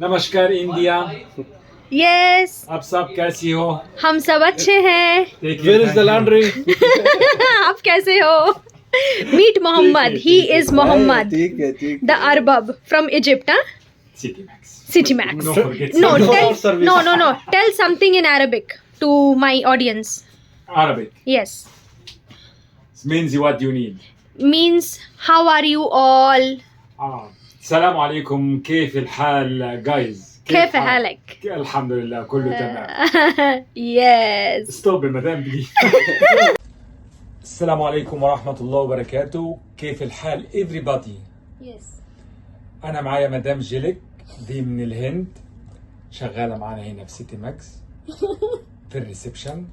नमस्कार India. Yes आप सब कैसी हो? हम सब अच्छे हैं। आप कैसे हो? Meet Mohammed he is Mohammed the Arab from Egypt City Max no tell no no no tell something in Arabic to my audience Arabic yes means what you need? Means how are you all? Ah. السلام عليكم. كيف الحال guys كيف حالك؟ الحمد لله كله تمام. Yes. ستوب مدام بلي السلام عليكم ورحمة الله وبركاته. كيف الحال everybody? Yes. أنا معايا مدام جيلك دي من الهند. شغالة معانا هنا في سيتي ماكس في الريسبشن.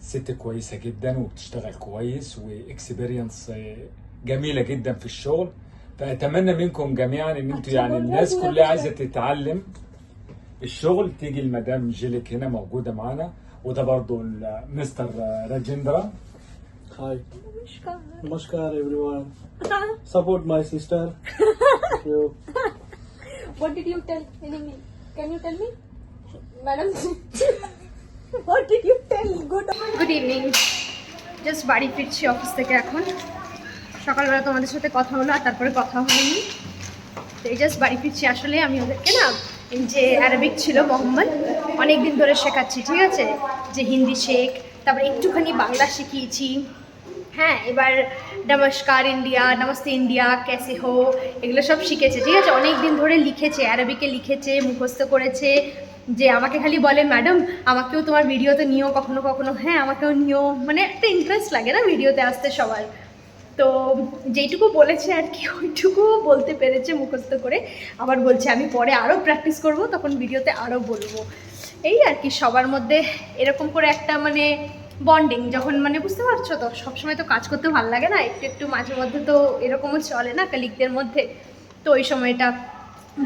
ست كويسة جدا وبتشتغل كويس واكسبيرينس جميلة جدا في الشغل. فأتمنى منكم جميعا إن انتوا يعني الناس كلها عايزة تتعلم الشغل تيجي المدام جيلك هنا موجودة معانا وده برضو ال- مستر راجندرا Hi. Namaskar everyone. Support my sister. you. What did you tell in English? Can you tell me? Madam, what did you tell? Good. Good evening. Just বাড়ি ফিরছি office থেকে এখন সকালবেলা তোমাদের সাথে কথা হলো আর তারপরে কথা হয়নি। তো এই জাস্ট বাড়ি ফিরছি আসলে আমি ওদেরকে না যে অ্যারাবিক ছিল মোহাম্মদ অনেক দিন ধরে শেখাচ্ছি, ঠিক আছে? যে হিন্দি শেখ, তারপরে একটুখানি বাংলা শিখিয়েছি। হ্যাঁ এবার নমস্কার ইন্ডিয়া, নমস্তে ইন্ডিয়া ক্যাসে হো, এগুলো সব শিখেছে, ঠিক আছে? অনেক দিন ধরে লিখেছে অ্যারাবিকে লিখেছে, মুখস্থ করেছে, যে আমাকে খালি বলে ম্যাডাম আমাকেও তোমার ভিডিওতে নিও কখনো কখনো। হ্যাঁ আমাকেও নিও মানে একটা ইন্টারেস্ট লাগে না ভিডিওতে আসতে সবার। তো যেইটুকু বলেছে আর কি, ওইটুকু বলতে পেরেছে মুখস্থ করে। আবার বলছে, আমি পরে আরও প্র্যাকটিস করব, তখন ভিডিওতে আরও বলব। এই আর কি, সবার মধ্যে এরকম করে একটা মানে বন্ডিং যখন মানে বুঝতে পারছ তো, সবসময় তো কাজ করতে ভালো লাগে না, একটু একটু মাঝে মধ্যে তো এরকমও চলে না কালিকদের মধ্যে। তো ওই সময়টা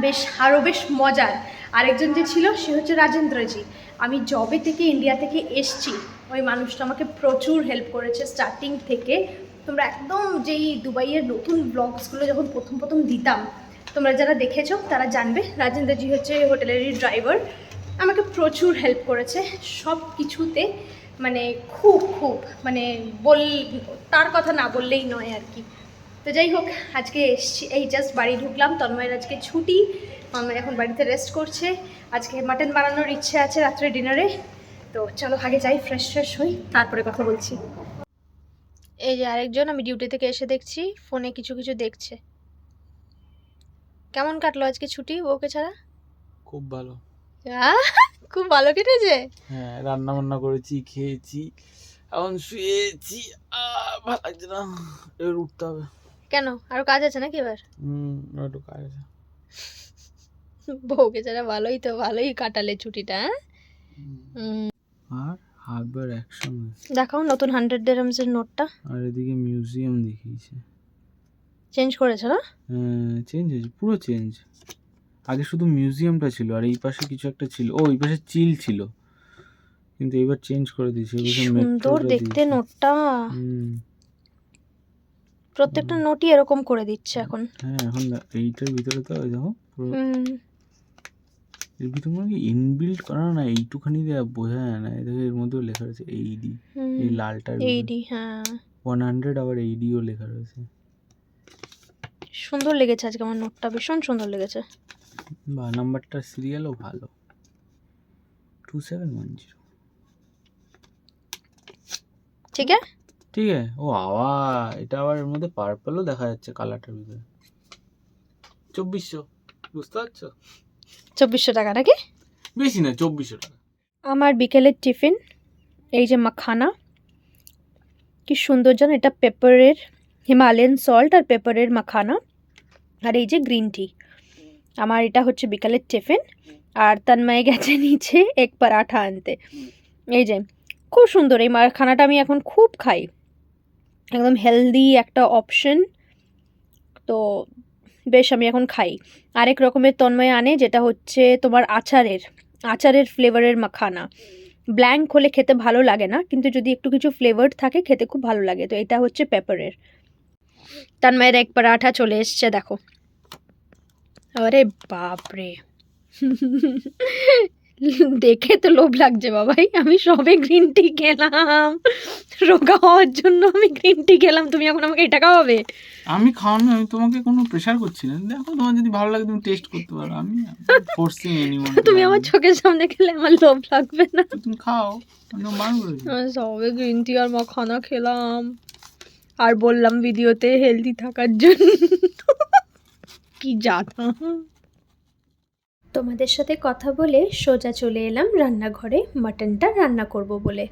বেশ আরও বেশ মজার। আরেকজন যে ছিল, সে হচ্ছে রাজেন্দ্রজি। আমি জবে থেকে ইন্ডিয়া থেকে এসছি। ওই মানুষটা আমাকে প্রচুর হেল্প করেছে স্টার্টিং থেকে। তোমরা একদম যেই দুবাইয়ের নতুন ব্লগসগুলো যখন প্রথম প্রথম দিতাম, তোমরা যারা দেখেছ তারা জানবে রাজেন্দ্রজি হচ্ছে হোটেলেরই ড্রাইভার আমাকে প্রচুর হেল্প করেছে সব কিছুতে মানে খুব খুব মানে বল, তার কথা না বললেই নয় আর কি। তো যাই হোক, আজকে এসছি, এই জাস্ট বাড়ি ঢুকলাম, তন্ময়ের আজকে ছুটি, তন্ময় এখন বাড়িতে রেস্ট করছে, আজকে মাটন বানানোর ইচ্ছে আছে রাত্রে ডিনারে তো চলো আগে যাই ফ্রেশ ফ্রেশ হই, তারপরে কথা বলছি। এই যে আরেকজন আমি ডিউটি থেকে এসে দেখছি ফোনে কিছু কিছু দেখছে। কেমন কাটলো আজকে ছুটি ওকে ছাড়া? খুব ভালো। খুব ভালো কেটেছে? হ্যাঁ রান্না বান্না করেছি খেয়েছি এখন শুয়েছি। ভালো লাগছে না। এবার উঠতে হবে। কেন? আরও কাজ আছে নাকি এবার? হুম একটু কাজ আছে। বউকে ছাড়া ভালোই তো ভালোই কাটালে ছুটিটা হ্যাঁ। আর? হারবার একসঙ্গে দেখাও নতুন হান্ড্রেড ডেরামসের নোটটা। আর এদিকে মিউজিয়াম দেখিয়েছে। চেঞ্জ করেছে না? হ্যাঁ চেঞ্জ হয়েছে পুরো চেঞ্জ আগে শুধু মিউজিয়ামটা ছিল আর এই পাশে কিছু একটা ছিল। ও এই পাশে চিল ছিল। কিন্তু এবার চেঞ্জ করে দিয়েছে সুন্দর দেখতে নোটটা। প্রত্যেকটা নোটই এরকম করে দিচ্ছে এখন। হ্যাঁ এখন এইটার ভিতরে তো ওই দেখো পুরো এর ভিতরে মনে হয় ইনবিল্ড করা না এইটুখানি দেয়া বোঝা যায় না। এই দেখো এর মধ্যেও লেখা রয়েছে এইডি এই লালটার এইডি হ্যাঁ। ওয়ান হান্ড্রেড আবার এইডিও লেখা রয়েছে। সুন্দর লেগেছে আজকে আমার নোটটা ভীষণ সুন্দর লেগেছে। বা নাম্বারটার সিরিয়ালও ভালো। টু সেভেন ওয়ান জিরো ঠিক আছে? ঠিক আছে। ও আওয়া এটা আবার এর মধ্যে পার্পলও দেখা যাচ্ছে কালারটার ভিতরে। চব্বিশশো বুঝতে পারছ? চব্বিশশো টাকা নাকি? বেশি না চব্বিশশো টাকা। আমার বিকেলের টিফিন এই যে মাখানা কি সুন্দর জানো এটা পেপারের হিমালয়ান সল্ট আর পেপারের মাখানা আর এই যে গ্রিন টি আমার এটা হচ্ছে বিকালের টিফিন আর তন্ময় গেছে নিচে এক পরাঠা আনতে। এই যে খুব সুন্দর এই মাখানাটা আমি এখন খুব খাই। একদম হেলদি একটা অপশন তো বেশ, আমি এখন খাই। আরেক রকমের তন্ময় আনে, যেটা হচ্ছে তোমার আচারের আচারের ফ্লেভারের মাখানা। ব্ল্যাঙ্ক হলে খেতে ভালো লাগে না, কিন্তু যদি একটু কিছু ফ্লেভার থাকে, খেতে খুব ভালো লাগে। তো এটা হচ্ছে পেপারের। তন্ময়ের এক পরাঠা চলে এসছে, দেখো। আরে বাপরে। দেখে তো লোভ লাগছে বাবাই আমি সবে গ্রিন টি খেলাম। রোগা হওয়ার জন্য আমি গ্রিন টি খেলাম তুমি এখন আমাকে এটা খাওয়াবে? আমি খাওয়ানো আমি তোমাকে কোনো প্রেশার করছি না। দেখো তোমার যদি ভালো লাগে তুমি টেস্ট করতে পারো। আমি ফোর্সিং এনিওয়ান তুমি আমার চোখের সামনে খেলে আমার লোভ লাগবে না। তুমি খাও সবে গ্রিন টি আর মাখানা খেলাম। আর বললাম ভিডিওতে হেলদি থাকার জন্য। কি জাতা। তোমাদের সাথে কথা বলে সোজা চলে এলাম রান্নাঘরে, মাটনটা রান্না করব বলে।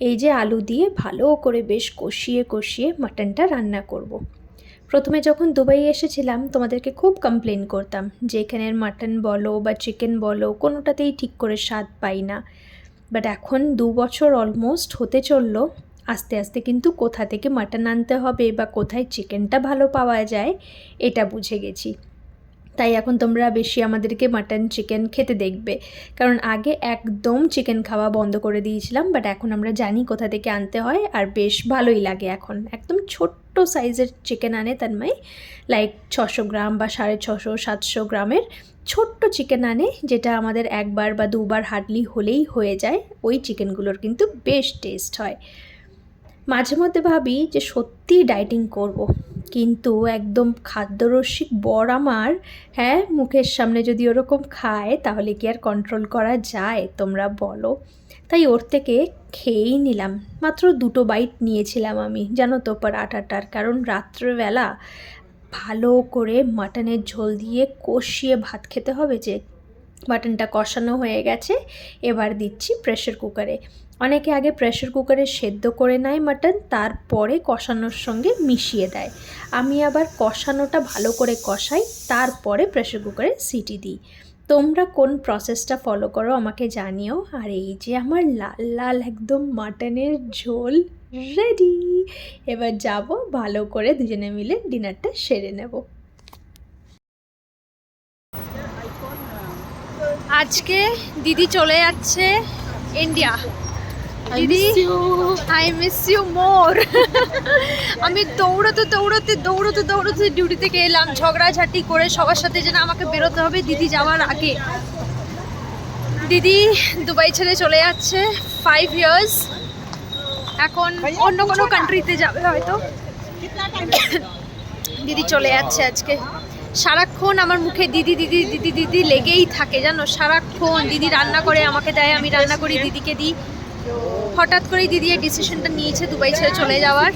এই যে আলু দিয়ে ভালো করে বেশ কষিয়ে কষিয়ে মাটনটা রান্না করব। প্রথমে যখন দুবাই এসেছিলাম, তোমাদেরকে খুব কমপ্লেন করতাম যে এখানের মাটন বলো বা চিকেন বলো, কোনোটাতেই ঠিক করে স্বাদ পাই না। বাট এখন দু বছর অলমোস্ট হতে চলল, আস্তে আস্তে কিন্তু কোথা থেকে মাটন আনতে হবে বা কোথায় চিকেনটা ভালো পাওয়া যায়, এটা বুঝে গেছি। তাই এখন তোমরা বেশি আমাদেরকে মাটন চিকেন খেতে দেখবে। কারণ আগে একদম চিকেন খাওয়া বন্ধ করে দিয়েছিলাম বাট এখন আমরা জানি কোথা থেকে আনতে হয়, আর বেশ ভালোই লাগে এখন। একদম ছোট্ট সাইজের চিকেন আনে তন্ময় লাইক ছশো গ্রাম বা সাড়ে ছশো, সাতশো গ্রামের ছোট্ট চিকেন আনে, যেটা আমাদের একবার বা দুবার হার্ডলি হলেই হয়ে যায়। ওই চিকেনগুলোর কিন্তু বেশ টেস্ট হয়। মাঝে মধ্যে ভাবি যে সত্যিই ডায়েটিং করব। কিন্তু একদম খাদ্যরসিক বর আমার হ্যাঁ মুখের সামনে যদি ওরকম খায়, তাহলে কি আর কন্ট্রোল করা যায়? তোমরা বলো। তাই ওর থেকে খেয়েই নিলাম। মাত্র দুটো বাইট নিয়েছিলাম আমি, জানো তো পরাঠাটার কারণ রাত্রেবেলা ভালো করে মাটনের ঝোল দিয়ে কষিয়ে ভাত খেতে হবে যে, মাটনটা কষানো হয়ে গেছে, এবার দিচ্ছি প্রেশার কুকারে অনেকে আগে প্রেশার কুকারে সেদ্ধ করে নেয় মাটন তারপরে কষানোর সঙ্গে মিশিয়ে দেয়। আমি আবার কষানোটা ভালো করে কষাই, তারপরে প্রেশার কুকারে সিটি দিই। তোমরা কোন প্রসেসটা ফলো করো আমাকে জানিও। আর এই যে আমার লাল লাল একদম মাটনের ঝোল রেডি এবার যাব ভালো করে দুজনে মিলে ডিনারটা সেরে নেব। আজকে দিদি চলে যাচ্ছে ইন্ডিয়া দিদি আই মিস ইউ মোর আমি দৌড়াতে দৌড়াতে দৌড়াতে দৌড়াতে ডিউটি থেকে এলাম ঝগড়াঝাটি করে সবার সাথে যেন আমাকে বেরোতে হবে দিদি যাওয়ার আগে। দিদি দুবাই ছেড়ে চলে যাচ্ছে ফাইভ ইয়ার্স এখন অন্য কোনো কান্ট্রিতে যাবে হয়তো। দিদি চলে যাচ্ছে আজকে। সারাক্ষণ আমার মুখে দিদি দিদি দিদি দিদি লেগেই থাকে জানো? সারাক্ষণ দিদি রান্না করে আমাকে দেয় আমি রান্না করি দিদিকে দিই। হঠাৎ করেই দিদি এই ডিসিশনটা নিয়েছে দুবাই ছেড়ে চলে যাওয়ার।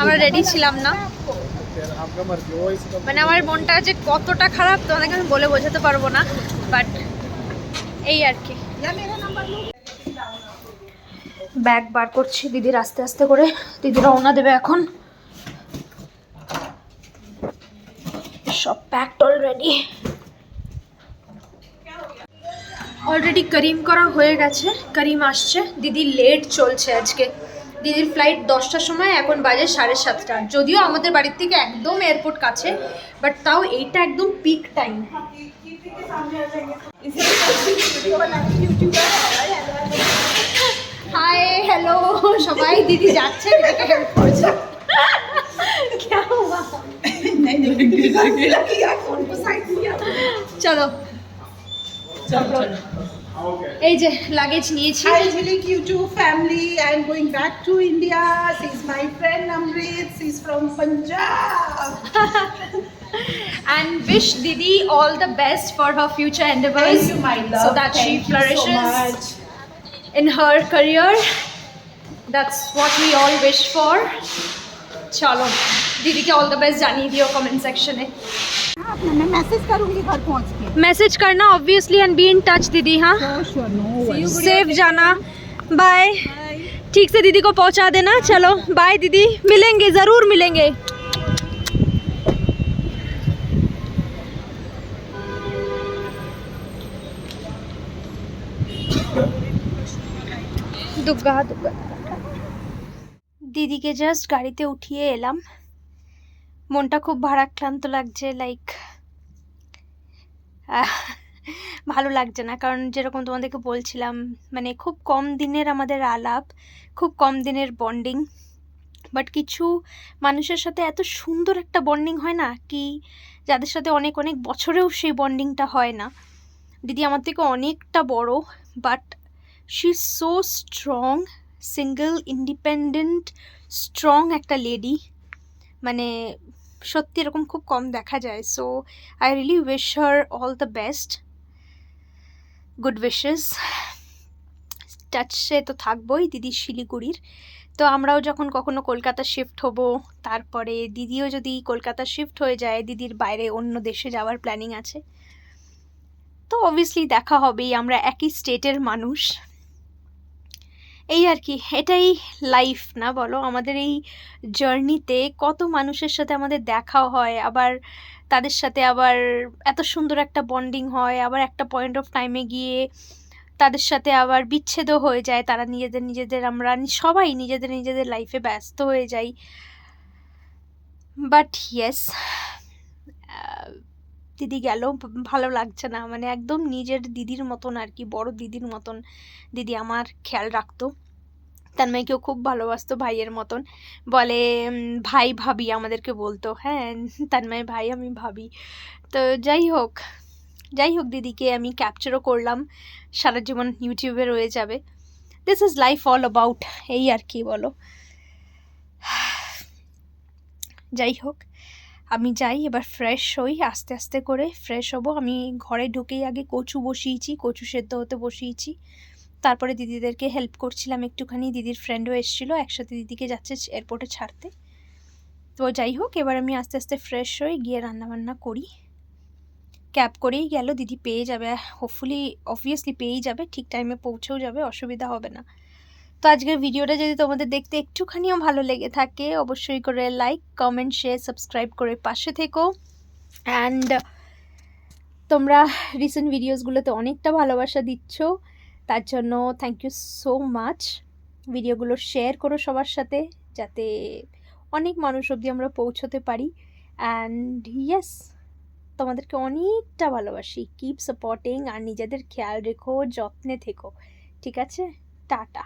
আমরা রেডি ছিলাম না। মানে আমার মনটা যে কতটা খারাপ, তোমাদেরকে আমি বলে বোঝাতে পারব না বাট এই আর কি। ব্যাগ বার করছি দিদির আস্তে আস্তে করে। দিদি রওনা দেবে এখন। সব প্যাকড অলরেডি অলরেডি করিম করা হয়ে গেছে করিম আসছে দিদি লেট চলছে আজকে দিদির ফ্লাইট দশটার সময় এখন বাজে সাড়ে সাতটা যদিও আমাদের বাড়ির থেকে একদম এয়ারপোর্ট কাছে বাট তাও এইটা একদম পিক টাইম হাই হ্যালো সবাই দিদি যাচ্ছে চলো এই যে লাগেজ নিয়েছি Hi, Milik, you too, family. I'm going back to India. She's my friend Amrit. She's from Punjab. and wish Didi all the best for her future endeavors Thank you, my love. so that she Thank you flourishes so much. in her career. That's what we all wish for. चलो दीदी के all the best जानिए दियो comment section में हाँ, मैं message करूंगी घर पहुंच के मैसेज करना obviously and be in touch दीदी हाँ sure, no सेफ जाना बाय ठीक से दीदी को पहुंचा देना चलो बाय दीदी मिलेंगे ज़रूर मिलेंगे দুগ্গা দুগ্গা দিদিকে জাস্ট গাড়িতে উঠিয়ে এলাম মনটা খুব ভারাক্রান্ত লাগছে লাইক ভালো লাগছে না। কারণ যেরকম তোমাদেরকে বলছিলাম মানে খুব কম দিনের আমাদের আলাপ, খুব কম দিনের বন্ডিং বাট কিছু মানুষের সাথে এত সুন্দর একটা বন্ডিং হয় না কি যাদের সাথে অনেক অনেক বছরেও সেই বন্ডিংটা হয় না। দিদি আমার থেকে অনেকটা বড় but she is so strong single independent strong একটা লেডি মানে সত্যি এরকম খুব কম দেখা যায়। So I really wish her all the best good wishes টাচে তো থাকবোই দিদি শিলিগুড়ির। তো আমরাও যখন কখনো কলকাতা শিফট হব, তারপরে দিদিও যদি কলকাতা শিফট হয়ে যায়, দিদির বাইরে অন্য দেশে যাওয়ার প্ল্যানিং আছে। তো অবভিয়াসলি দেখা হবেই, আমরা একই স্টেটের মানুষ। এই আর কি, এটাই লাইফ না বলো? আমাদের এই জার্নিতে কত মানুষের সাথে আমাদের দেখা হয়, আবার তাদের সাথে আবার এত সুন্দর একটা বন্ডিং হয়, আবার একটা পয়েন্ট অফ টাইমে গিয়ে তাদের সাথে আবার বিচ্ছেদও হয়ে যায়, তারা নিজেদের নিজেদের আমরা সবাই নিজেদের নিজেদের লাইফে ব্যস্ত হয়ে যাই। বাট ইয়েস দিদি গেল ভালো লাগছে না। মানে একদম নিজের দিদির মতন আর কি, বড় দিদির মতন দিদি আমার খেয়াল রাখতো। তান্ময়কেও খুব ভালোবাসতো ভাইয়ের মতন। বলে ভাই ভাবি আমাদেরকে বলতো। হ্যাঁ তান্ময় ভাই আমি ভাবি। তো যাই হোক যাই হোক দিদিকে আমি ক্যাপচারও করলাম। সারা জীবন ইউটিউবে রয়ে যাবে। This is life all about এই আর কি বলো। যাই হোক। আমি যাই, এবার ফ্রেশ হই, আস্তে আস্তে করে ফ্রেশ হব। আমি ঘরে ঢুকেই আগে কচু বসিয়েছি, কচু সেদ্ধ হতে বসিয়েছি। তারপরে দিদিদেরকে হেল্প করছিলাম একটুখানি। দিদির ফ্রেন্ডও এসেছিল, একসাথে দিদিকে যাচ্ছে এয়ারপোর্টে ছাড়তে। তো যাই হোক, এবার আমি আস্তে আস্তে ফ্রেশ হই, গিয়ে রান্নাবান্না করি। ক্যাব করেই গেল, দিদি পেয়ে যাবে। হোপফুলি অবভিয়াসলি পেয়েই যাবে, ঠিক টাইমে পৌঁছেও যাবে, অসুবিধা হবে না। তো আজকের ভিডিওটা যদি তোমাদের দেখতে একটুখানিও ভালো লেগে থাকে, অবশ্যই করে লাইক কমেন্ট শেয়ার সাবস্ক্রাইব করে পাশে থেকো। অ্যান্ড তোমরা রিসেন্ট ভিডিওসগুলোতে অনেকটা ভালোবাসা দিচ্ছ, তার জন্য থ্যাংক ইউ সো মাচ ভিডিওগুলো শেয়ার করো সবার সাথে, যাতে অনেক মানুষ অবধি আমরা পৌঁছতে পারি। অ্যান্ড ইয়েস তোমাদেরকে অনেকটা ভালোবাসি। কিপ সাপোর্টিং আর নিজেদের খেয়াল রেখো, যত্নে থেকো। ঠিক আছে? টাটা।